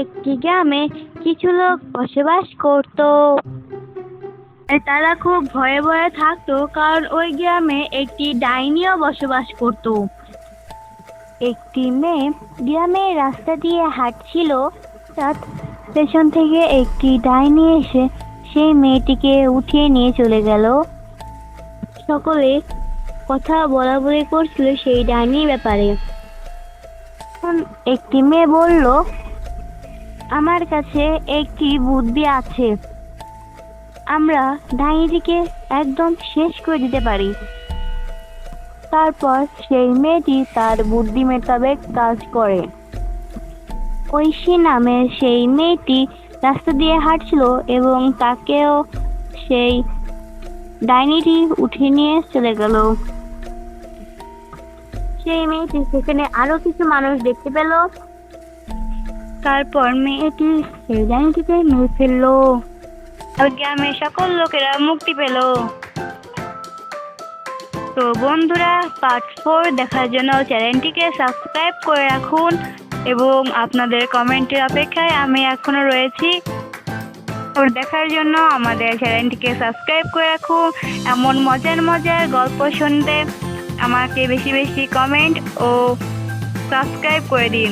একটি গ্রামে কিছু লোক বসবাস করত। তারা খুব ভয়ে ভয়ে থাকতো, কারণ ওই গ্রামে একটি ডাইনিও বসবাস করত। একটি মেয়ে গ্রামের রাস্তা দিয়ে হাঁটছিল পেছন থেকে একটি ডাইনি এসে সেই মেয়েটিকে উঠিয়ে নিয়ে চলে গেল। সকলে কথা বলা বলি করছিল সেই ডাইনির ব্যাপারে। একটি মেয়ে বলল আমার কাছে একটি বুদ্ধি আছে। আমরা ডাইনিটিকে একদম শেষ করে দিতে পারি। তারপর সেই মেয়েটি তার বুদ্ধি মোতাবেক কাজ করে। ঐশী নামের সেই মেয়েটি রাস্তা দিয়ে হাঁটছিল এবং তাকেও সেই ডাইনিটি উঠে নিয়ে চলে গেল। সেই মেয়েটি সেখানে আরও কিছু মানুষ দেখতে পেল। তারপর মেয়েটি? সেই ডাইনিটিকে মেরে ফেলল আর গ্রামের সকল লোকেরা মুক্তি পেল। তো বন্ধুরা পার্ট ফোর দেখার জন্য চ্যানেলটিকে সাবস্ক্রাইব করে রাখুন এবং আপনাদের কমেন্টের অপেক্ষায় আমি এখনও রয়েছি। দেখার জন্য আমাদের চ্যানেলটিকে সাবস্ক্রাইব করে রাখুন। এমন মজার মজার গল্প শুনতে আমাকে বেশি বেশি কমেন্ট ও সাবস্ক্রাইব করে দিন।